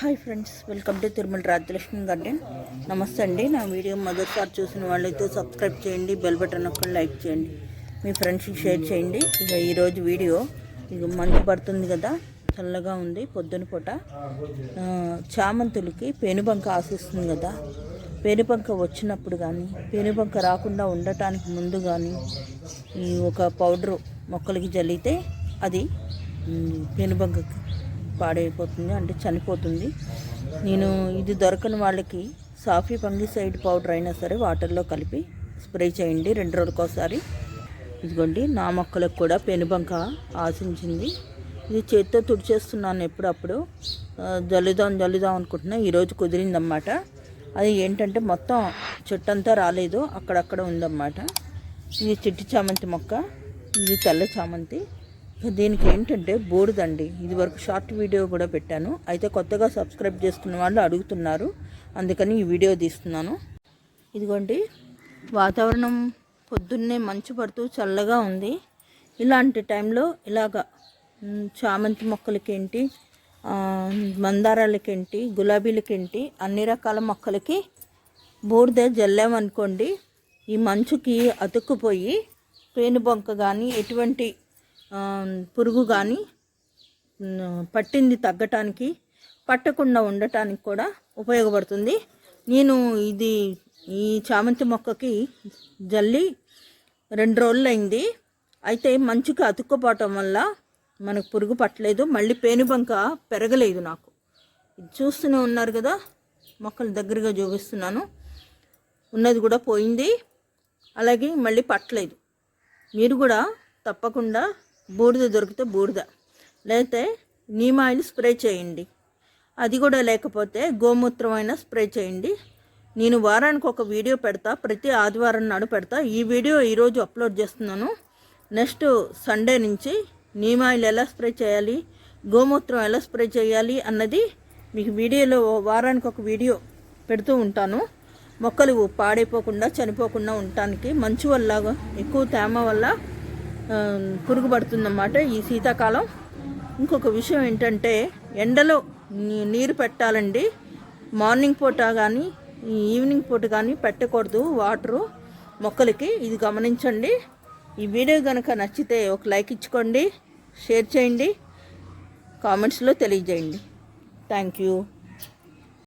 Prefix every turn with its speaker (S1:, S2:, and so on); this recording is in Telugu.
S1: Hi friends welcome to Tirumala Rajalakshmi garden. నమస్తే అండి. నా వీడియో మొదటిసారి చూసిన వాళ్ళైతే సబ్స్క్రైబ్ చేయండి బెల్ బటన్ నొక్కని లైక్ చేయండి మీ ఫ్రెండ్స్కి షేర్ చేయండి. ఇక ఈరోజు వీడియో ఇక మంచు పడుతుంది కదా చల్లగా ఉంది పొద్దున పూట. చామంతులకి పెనుబంక ఆశిస్తుంది కదా. పేనుబంక వచ్చినప్పుడు కానీ పేనుబంక రాకుండా ఉండటానికి ముందు కానీ ఈ ఒక పౌడరు మొక్కలకి జల్లితే అది పెనుబంకకి పేనుబంకకి పాడైపోతుంది అంటే చనిపోతుంది. నేను ఇది దొరకని వాళ్ళకి సాఫీ ఫంగిసైడ్ పౌడర్ అయినా సరే వాటర్లో కలిపి స్ప్రే చేయండి రెండు రోజులకు ఒకసారి. ఇదిగోండి నా మొక్కలకు కూడా పెనుబంక ఆశించింది. ఇది చేత్తో తుడిచేస్తున్నాను ఎప్పుడప్పుడు. జల్లుదాం జల్లుదాం అనుకుంటున్నా. ఈరోజు కుదిరిందన్నమాట. అది ఏంటంటే మొత్తం చెట్టు అంతా రాలేదు అక్కడక్కడ ఉందన్నమాట. ఇది చిట్టి చామంతి మొక్క ఇది తెల్ల చామంతి. దీనికి ఏంటంటే బోర్డుదండి. ఇది వరకు షార్ట్ వీడియో కూడా పెట్టాను. అయితే కొత్తగా సబ్స్క్రైబ్ చేసుకున్న వాళ్ళు అడుగుతున్నారు. అందుకని ఈ వీడియో తీస్తున్నాను. ఇదిగోండి. వాతావరణం పొద్దున్నే మంచు పడుతూ చల్లగా ఉంది. ఇలాంటి టైంలో ఇలాగ చామంతి మొక్కలకేంటి మందారాలకేంటి గులాబీలకేంటి అన్ని రకాల మొక్కలకి బూడిద జల్లామనుకోండి ఈ మంచుకి అతుక్కుపోయి పేనుబొంక కానీ ఎటువంటి పురుగు కానీ పట్టింది తగ్గటానికి పట్టకుండా ఉండటానికి కూడా ఉపయోగపడుతుంది. నేను ఇది ఈ చామంతి మొక్కకి జల్లి రెండు రోజులు అయింది అయితే మంచుకి అతుక్కుపోవటం వల్ల మనకు పురుగు పట్టలేదు. మళ్ళీ పేనుబంక పెరగలేదు నాకు. ఇది చూస్తూనే ఉన్నారు కదా మొక్కలు దగ్గరగా చూపిస్తున్నాను. ఉన్నది కూడా పోయింది. అలాగే మళ్ళీ పట్టలేదు. మీరు కూడా తప్పకుండా బూడిద దొరికితే బూడిద. లేతే నీమ్ ఆయిల్ స్ప్రే చేయండి. అది కూడా లేకపోతే గోమూత్రం అయినా స్ప్రే చేయండి. నేను వారానికి ఒక వీడియో పెడతా ప్రతి ఆదివారం నాడు పెడతా. ఈ వీడియో ఈరోజు అప్లోడ్ చేస్తున్నాను. నెక్స్ట్ సండే నుంచి నీమ్ ఆయిల్ ఎలా స్ప్రే చేయాలి గోమూత్రం ఎలా స్ప్రే చేయాలి అన్నది మీకు వీడియోలో వారానికి ఒక వీడియో పెడుతూ ఉంటాను. మొక్కలు పాడైపోకుండా చనిపోకుండా ఉండటానికి మంచు వల్ల ఎక్కువ తేమ వల్ల పురుగు పడుతుందన్నమాట ఈ శీతాకాలం. ఇంకొక విషయం ఏంటంటే ఎండలో నీరు పెట్టాలండి. మార్నింగ్ పూట కానీ ఈవినింగ్ పూట కానీ పెట్టకూడదు వాటరు మొక్కలకి. ఇది గమనించండి. ఈ వీడియో కనుక నచ్చితే ఒక లైక్ ఇచ్చుకోండి షేర్ చేయండి కామెంట్స్లో తెలియజేయండి. Thank you.